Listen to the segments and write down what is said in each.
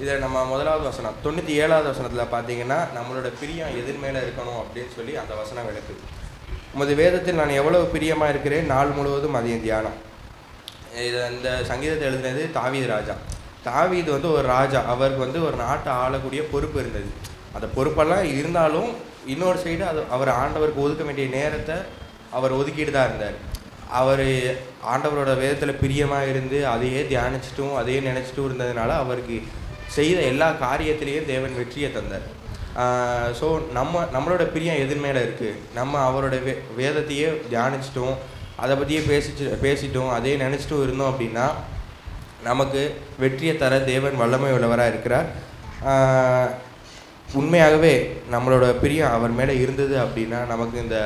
இதில் நம்ம முதலாவது வசனம் தொண்ணூற்றி ஏழாவது வசனத்தில் பார்த்தீங்கன்னா நம்மளோட பிரியம் எதிர்மேல இருக்கணும் அப்படின்னு சொல்லி அந்த வசனம் விளக்குது. உமது வேதத்தில் நான் எவ்வளவு பிரியமாக இருக்கிறேன்? நாள் முழுவதும் அதையும் தியானம். இதை இந்த சங்கீதத்தை எழுதினது தாவீது ராஜா. தாவீது வந்து ஒரு ராஜா. அவருக்கு வந்து ஒரு நாட்டை ஆளக்கூடிய பொறுப்பு இருந்தது. அந்த பொறுப்பெல்லாம் இருந்தாலும் இன்னொரு சைடு அது அவர் ஆண்டவருக்கு ஒதுக்க வேண்டிய நேரத்தை அவர் ஒதுக்கிட்டு தான் இருந்தார். அவர் ஆண்டவரோட வேதத்தில் பிரியமாக இருந்து அதையே தியானிச்சிட்டும் அதையே நினச்சிட்டும் இருந்ததுனால அவருக்கு செய்த எல்லா காரியத்திலையும் தேவன் வெற்றியை தந்தார். ஸோ நம்ம நம்மளோட பிரியம் எதிர் மேலே இருக்குது நம்ம அவரோட வே வேதத்தையே தியானிச்சிட்டோம் அதை பற்றியே பேசிச்சு பேசிட்டோம் அதே நினச்சிட்டும் இருந்தோம் அப்படின்னா நமக்கு வெற்றியை தர தேவன் வல்லமை உள்ளவராக இருக்கிறார் உண்மையாகவே நம்மளோட பிரியம் அவர் மேலே இருந்தது அப்படின்னா நமக்கு இந்த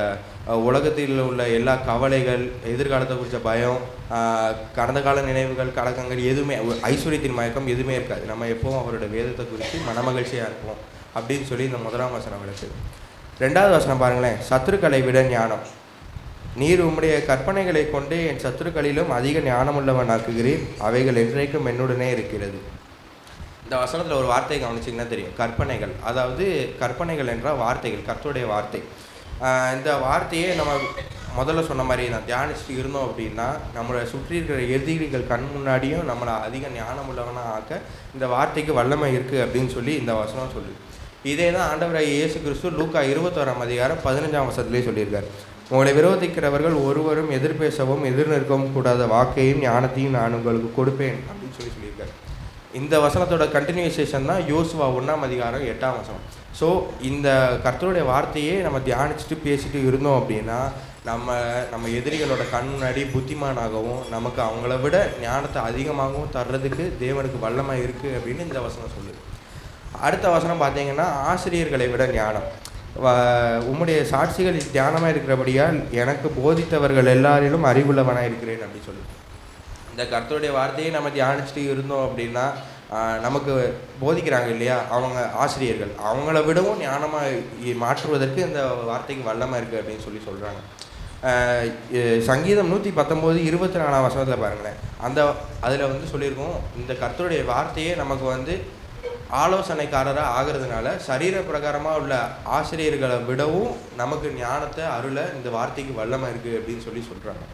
உலகத்தில் உள்ள எல்லா கவலைகள் எதிர்காலத்தை குறித்த பயம் கடந்த கால நினைவுகள் கலக்கங்கள் எதுவுமே ஐஸ்வர்யத்தின் மயக்கம் எதுவுமே இருக்காது. நம்ம எப்பவும் அவரோட வேதத்தை குறித்து மனமகிழ்ச்சியாக இருப்போம் அப்படின்னு சொல்லி இந்த முதலாம் வசனம் விளக்குது. ரெண்டாவது வசனம் பாருங்களேன். சத்துருக்களை விட ஞானம். நீர் உம்முடைய கற்பனைகளை கொண்டு என் சத்துருக்களிலும் அதிக ஞானமுள்ளவனாக்குகிறீர் அவைகள் என்றைக்கும் என்னுடனே இருக்கிறது. இந்த வசனத்தில் ஒரு வார்த்தையை கவனிச்சிங்கன்னா தெரியும். கற்பனைகள். அதாவது கற்பனைகள் என்றால் வார்த்தைகள் கர்த்தருடைய வார்த்தை. இந்த வார்த்தையே நம்ம முதல்ல சொன்ன மாதிரி நான் தியானிச்சுட்டு இருந்தோம் அப்படின்னா நம்மளை சுற்றி இருக்கிற எதிரிகள் கண் முன்னாடியும் நம்மளை அதிக ஞானம் உள்ளவனாக ஆக்க இந்த வார்த்தைக்கு வல்லமை இருக்குது அப்படின்னு சொல்லி இந்த வசனம் சொல்லுது இதே தான் ஆண்டவராக இயேசு கிறிஸ்து லூக்கா இருபத்தோராம் அதிகாரம் பதினஞ்சாம் வருஷத்துலேயே சொல்லியிருக்காரு. உங்களை விரோதிக்கிறவர்கள் ஒருவரும் எதிர்பேசவும் எதிர் நிற்கவும் கூடாத வாக்கையும் ஞானத்தையும் நான் உங்களுக்கு கொடுப்பேன் அப்படின்னு சொல்லி இந்த வசனத்தோட கண்டினியூசேஷன் தான் யோசுவா ஒன்றாம் அதிகாரம் எட்டாம் வசனம். ஸோ இந்த கர்த்தருடைய வார்த்தையே நம்ம தியானிச்சுட்டு பேசிட்டு இருந்தோம் அப்படின்னா நம்ம நம்ம எதிரிகளோட கண் முன்னாடி புத்திமானாகவும் நமக்கு அவங்கள விட ஞானத்தை அதிகமாகவும் தர்றதுக்கு தேவனுக்கு வல்லமாக இருக்குது அப்படின்னு இந்த வசனம் சொல்லுது. அடுத்த வசனம் பார்த்தீங்கன்னா ஆசிரியர்களை விட ஞானம். வ- உம்முடைய சாட்சிகள் தியானமாக இருக்கிறபடியால் எனக்கு போதித்தவர்கள் எல்லாரிலும் அறிவுள்ளவனாக இருக்கிறேன் அப்படின்னு சொல்லி இந்த கர்த்தருடைய வார்த்தையை நம்ம தியானிச்சுட்டு இருந்தோம் அப்படின்னா நமக்கு போதிக்கிறாங்க இல்லையா? அவங்க ஆசிரியர்கள். அவங்கள விடவும் ஞானமாக மாற்றுவதற்கு இந்த வார்த்தைக்கு வல்லமை இருக்குது அப்படின்னு சொல்லி சொல்கிறாங்க சங்கீதம் நூற்றி பத்தொம்போது இருபத்தி நாலாம் வசனத்தில் பாருங்களேன். அந்த அதில் வந்து சொல்லியிருக்கோம் இந்த கர்த்தருடைய வார்த்தையே நமக்கு வந்து ஆலோசனைக்காரராக ஆகிறதுனால சரீர பிரகாரமாக உள்ள ஆசிரியர்களை விடவும் நமக்கு ஞானத்தை அருளை இந்த வார்த்தைக்கு வல்லமை இருக்குது அப்படின்னு சொல்லி சொல்கிறாங்க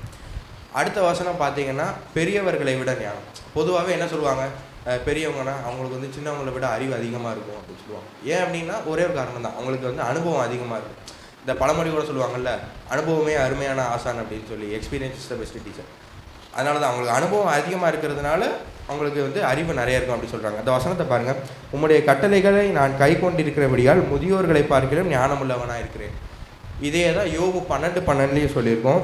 அடுத்த வசனம் பார்த்தீங்கன்னா பெரியவர்களை விட ஞானம். பொதுவாகவே என்ன சொல்லுவாங்க? பெரியவங்கன்னா அவங்களுக்கு வந்து சின்னவங்களை விட அறிவு அதிகமாக இருக்கும் அப்படின்னு சொல்லுவாங்க. ஏன் அப்படின்னா ஒரே ஒரு காரணம் தான். அவங்களுக்கு வந்து அனுபவம் அதிகமாக இருக்கும். இந்த பழமொழி கூட சொல்லுவாங்கல்ல அனுபவமே அருமையான ஆசான் அப்படின்னு சொல்லி experience is the best teacher அதனால தான் அவங்களுக்கு அனுபவம் அதிகமாக இருக்கிறதுனால அவங்களுக்கு வந்து அறிவு நிறைய இருக்கும் அப்படின்னு சொல்கிறாங்க அந்த வசனத்தை பாருங்கள் உம்முடைய கட்டளைகளை நான் கை கொண்டிருக்கிறபடியால் முதியோர்களை பார்க்கிறேன் ஞானமுள்ளவனாக இருக்கிறேன் இதே தான் யோகு பன்னெண்டு பன்னெண்டுலேயும் சொல்லியிருக்கோம்.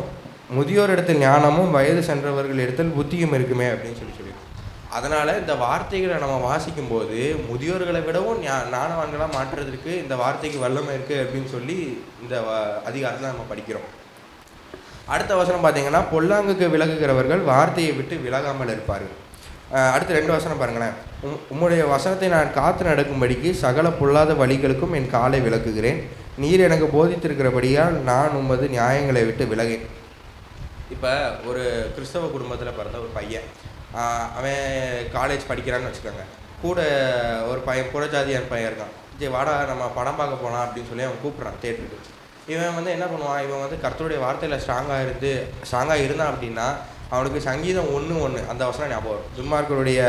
முதியோர் இடத்தில் ஞானமும் வயது சென்றவர்கள் இடத்தில் புத்தியும் இருக்குமே அப்படின்னு சொல்லி சொல்லியிருக்கோம் அதனால் இந்த வார்த்தைகளை நம்ம வாசிக்கும் போது முதியோர்களை விடவும் ஞா ஞானவான்களாக மாற்றுறதுக்கு இந்த வார்த்தைக்கு வல்லமை இருக்குது அப்படின்னு சொல்லி இந்த அதிகாரத்தை நம்ம படிக்கிறோம். அடுத்த வசனம் பார்த்தீங்கன்னா பொல்லாங்குக்கு விலகுகிறவர்கள் வார்த்தையை விட்டு விலகாமல் இருப்பார்கள். அடுத்து ரெண்டு வசனம் பாருங்களேன். உம் உம்முடைய வசனத்தை நான் காத்து நடக்கும்படிக்கு சகல பொல்லாத வழிகளுக்கும் என் காலை விளக்குகிறேன். நீர் எனக்கு போதித்திருக்கிறபடியால் நான் உமது நியாயங்களை விட்டு விலகேன். இப்போ ஒரு கிறிஸ்தவ குடும்பத்தில் பிறந்த ஒரு பையன். அவன் காலேஜ் படிக்கிறான்னு வச்சுக்கோங்க. கூட ஒரு பையன் புறஜாதியான பையன் இருக்கான். சரி வாடா நம்ம படம் பார்க்க போகலாம் அப்படின்னு சொல்லி அவன் கூப்பிட்றான் தேட்டருக்கு இவன் வந்து என்ன பண்ணுவான்? இவன் வந்து கர்த்தருடைய வார்த்தையில் ஸ்ட்ராங்காக இருந்து ஸ்ட்ராங்காக இருந்தான் அப்படின்னா அவனுக்கு சங்கீதம் ஒன்று ஒன்று அந்த அவசரம் ஞாபகம் வரும். துன்மார்களுடைய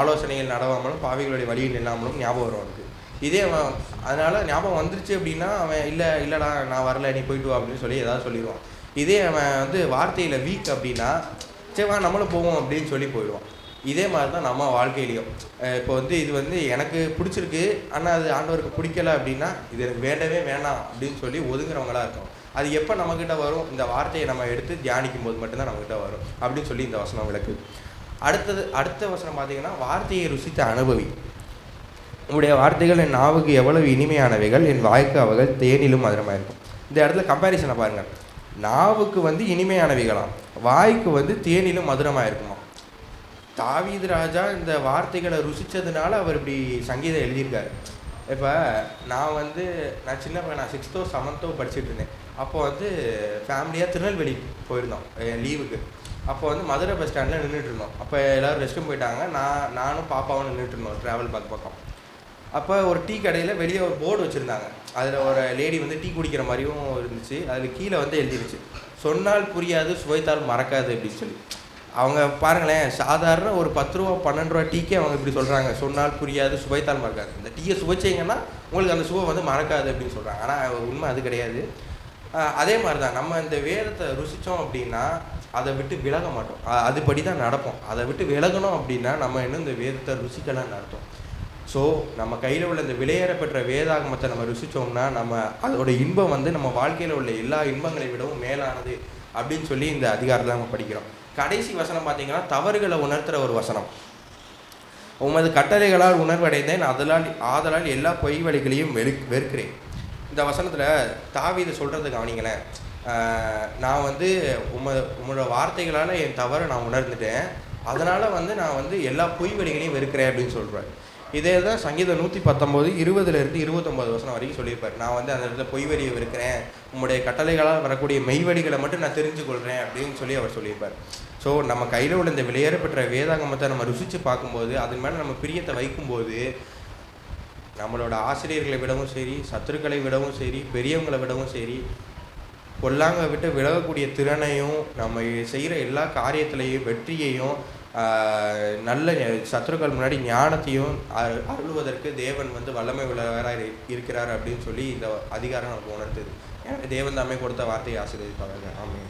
ஆலோசனைகள் நடவாமலும் பாவிகளுடைய வழியில் இல்லாமலும் ஞாபகம் வரும் அவனுக்கு. இதே அவன் அதனால் ஞாபகம் வந்துருச்சு அப்படின்னா அவன் இல்லை இல்லைடா நான் வரல நீ போயிட்டு வா அப்படின்னு சொல்லி ஏதாவது சொல்லிடுவான் இதே அவன் வந்து வார்த்தையில் வீக் அப்படின்னா சரி வா நம்மளும் போவோம் அப்படின்னு சொல்லி போயிடுவான் இதே மாதிரி தான் நம்ம வாழ்க்கையிலையும். இப்போ வந்து இது வந்து எனக்கு பிடிச்சிருக்கு ஆனால் அது ஆண்டவருக்கு பிடிக்கல அப்படின்னா இது எனக்கு வேண்டவே வேணாம் அப்படின்னு சொல்லி ஒதுங்குறவங்களா இருக்கும் அது எப்போ நம்மக்கிட்ட வரும்? இந்த வார்த்தையை நம்ம எடுத்து தியானிக்கும் போது மட்டும்தான் நம்மக்கிட்ட வரும் அப்படின்னு சொல்லி இந்த வசனம் விளக்கு. அடுத்தது அடுத்த வசனம் பார்த்தீங்கன்னா வார்த்தையை ருசித்த அனுபவி. உங்களுடைய வார்த்தைகள் என் நாவுக்கு எவ்வளவு இனிமையானவைகள் என் வாய்க்கு அவைகள் தேனிலும் மதுரமாக இருக்கும் இந்த இடத்துல கம்பேரிசனை பாருங்கள் நாவுக்கு வந்து இனிமையானவைகளாம். வாய்க்கு வந்து தேனிலும் மதுரமாக இருக்குமா தாவீது ராஜா இந்த வார்த்தைகளை ருசிச்சதுனால அவர் இப்படி சங்கீதம் எழுதியிருக்காரு. இப்போ நான் வந்து நான் சின்ன பையன் நான் சிக்ஸ்த்தோ செவன்த்தோ படிச்சுட்டு இருந்தேன் அப்போ வந்து ஃபேமிலியாக திருநெல்வேலி போயிருந்தோம் என் லீவுக்கு அப்போ வந்து மதுரை பஸ் ஸ்டாண்டில் நின்றுட்டு இருந்தோம் அப்போ எல்லோரும் ரெஸ்ட்டும் போயிட்டாங்க. நான் நானும் பாப்பாவும் நின்றுட்டு இருந்தோம் ட்ராவல் பேக் பக்கம். அப்போ ஒரு டீ கடையில் வெளியே ஒரு போர்டு வச்சுருந்தாங்க. அதில் ஒரு லேடி வந்து டீ குடிக்கிற மாதிரியும் இருந்துச்சு. அதில் கீழே வந்து எழுதிருச்சு. சொன்னால் புரியாது சுவைத்தால் மறக்காது அப்படின்னு சொல்லி. அவங்க பாருங்களேன் சாதாரண ஒரு பத்து ரூபா பன்னெண்டு ரூபா டீக்கே அவங்க இப்படி சொல்கிறாங்க சொன்னால் புரியாது சுவைத்தால் மறக்காது. இந்த டீயை சுவைச்சிங்கன்னா உங்களுக்கு அந்த சுவை வந்து மறக்காது அப்படின்னு சொல்கிறாங்க ஆனால் உண்மை அது கிடையாது. அதே மாதிரி தான் நம்ம இந்த வேதத்தை ருசித்தோம் அப்படின்னா அதை விட்டு விலக மாட்டோம். அதுபடி தான் நடப்போம். அதை விட்டு விலகணும் அப்படின்னா நம்ம இன்னும் இந்த வேதத்தை ருசிக்கலாம் நடத்தும். ஸோ நம்ம கையில் உள்ள இந்த விலையேற பெற்ற வேதாகமத்தை நம்ம ருசித்தோம்னா நம்ம அதோட இன்பம் வந்து நம்ம வாழ்க்கையில் உள்ள எல்லா இன்பங்களை விடவும் மேலானது அப்படின்னு சொல்லி இந்த அதிகாரத்தில் நம்ம படிக்கிறோம். கடைசி வசனம் பார்த்தீங்கன்னா தவறுகளை உணர்த்துற ஒரு வசனம். உமது கட்டளைகளால் உணர்வடைந்தேன் அதனால் ஆதலால் எல்லா பொய் வழிகளையும் வெறு வெறுக்கிறேன். இந்த வசனத்தில் தாவீது சொல்கிறது கவனிங்களேன். நான் வந்து உம உங்களோட வார்த்தைகளால் என் தவறை நான் உணர்ந்துட்டேன். அதனால் வந்து நான் வந்து எல்லா பொய் வழிகளையும் வெறுக்கிறேன் அப்படின்னு சொல்கிறேன் இதே தான் சங்கீதம் நூற்றி பத்தொம்போது இருபதுலேருந்து இருபத்தொம்போது வசனம் வரைக்கும் சொல்லியிருப்பார். நான் வந்து அந்த இடத்துல பொய் வழியை இருக்கிறேன். உங்களுடைய கட்டளைகளால் வரக்கூடிய மெய்வடிகளை மட்டும் நான் தெரிஞ்சு கொள்கிறேன் அப்படின்னு சொல்லி அவர் சொல்லியிருப்பார். ஸோ நம்ம கையில் உள்ள இந்த வெளியேறப்பட்ட வேதாங்கமத்தை நம்ம ருசித்து பார்க்கும்போது அதன் மேலே நம்ம பிரியத்தை வைக்கும்போது நம்மளோட ஆசிரியர்களை விடவும் சரி சத்துருக்களை விடவும் சரி பெரியவங்களை விடவும் சரி பொல்லாங்க விட்டு விலகக்கூடிய திறனையும் நம்ம செய்கிற எல்லா காரியத்திலையும் வெற்றியையும் நல்ல சத்துருக்கள் முன்னாடி ஞானத்தையும் அரு- அருள்வதற்கு தேவன் வந்து வல்லமை உள்ளவராக இரு- இருக்கிறார் அப்படின்னு சொல்லி இந்த அதிகாரம் நமக்கு உணர்த்துது. எனக்கு தேவன் தாமே கொடுத்த வார்த்தையை ஆசீர்வதிப்பாங்க ஆமாம்